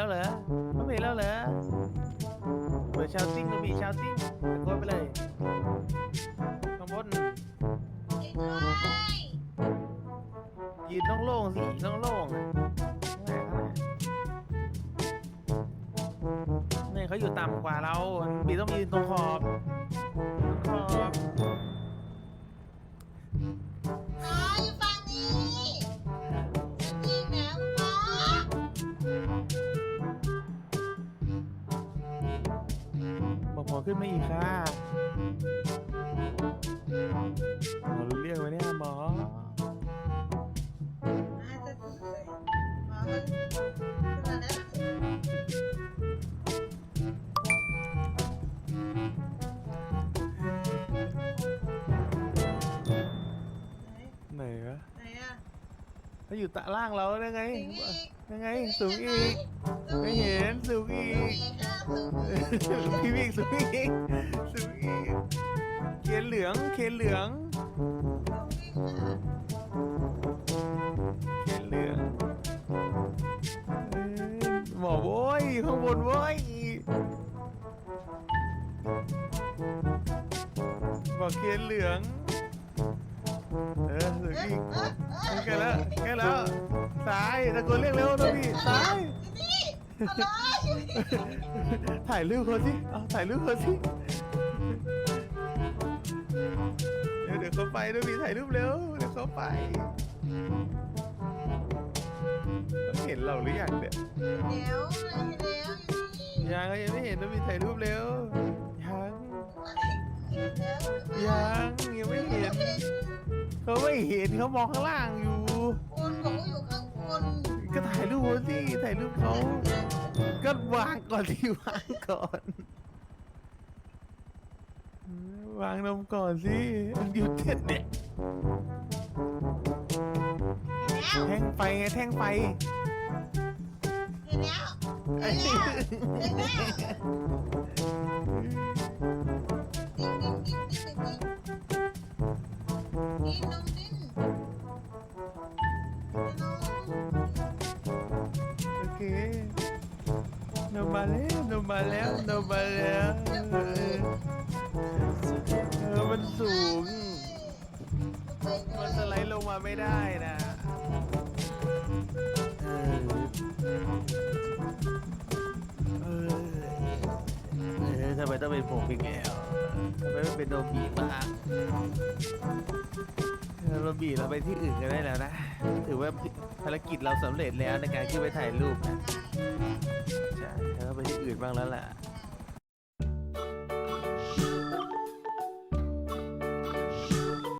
แล้วเหรอเขาไม่เห็นแล้วเหรอเปิดชาวติ้งก็มีชาวติ้งตะโกนไปเลยข้างบนก่งเลยยืนต้องโล่งๆสิต้องโล่งๆอะนี่เขาอยู่ต่ำกว่าเราบีต้องยืนตรงขอบตรงขอบ ขึ้นมาอีกค่ะหมอรู้เรื่องไหมเนี่ยหมออาจะถูกเลยหมอ เขาอยู่ตะล่างเราได้ไงถึงอีกยังไงสูงอีกไม่เห็นสูงอีกพี่วิ่งสูงอีกสูงอีกเคนเหลืองเคนเหลืองเคนเหลืองเอ้ยหมอโว้ยข้างบนโว้ยบอกเคนเหลือง เออสูงอีกใกล้แล้วใกล้แล้วซ้ายตะโกนเรียกเร็วนะพี่ซ้ายนี่อะไรถ่ายรูปเขาสิเอาถ่ายรูปเขาสิเดี๋ยวเดี๋ยวเขาไปด้วยมีถ่ายรูปเร็วเดี๋ยวเขาไปเขาเห็นเราหรือยังเนี่ยเดี๋ยวเดี๋ยวอยู่นี่ยังเขายังไม่เห็นด้วยมีถ่ายรูปเร็ว เขาไม่เห็นเขามองข้างล่างอยู่ คนบอกว่าอยู่ข้างบนก็ถ่ายรูปเขาสิถ่ายรูปเขาก็วางก่อนที่วางก่อนเออวางนมก่อนสิอยู่เจ็ดเนี่ยเห็นแล้วแท่งไฟไงแท่งไฟเห็นแล้วไอ้เห็นแล้วเห็นแล้ว โอเคนมมาแล้วนมมาแล้วนมมาแล้วเออเออมันสูงไปด้วมัยนสไลด์ลงมาไม่ได้นะเออเออเออทำไมต้องเป็นผมอีกแล้วทำไมไม่ เป็นโนบีบ้างเออโนบีเราไปที่อื่นกันได้แล้วนะ ถือว่าภารกิจเราสำเร็จแล้วในการขึ้นไปถ่ายรูปนะใช่เราไปที่อื่นบ้างแล้วแหละ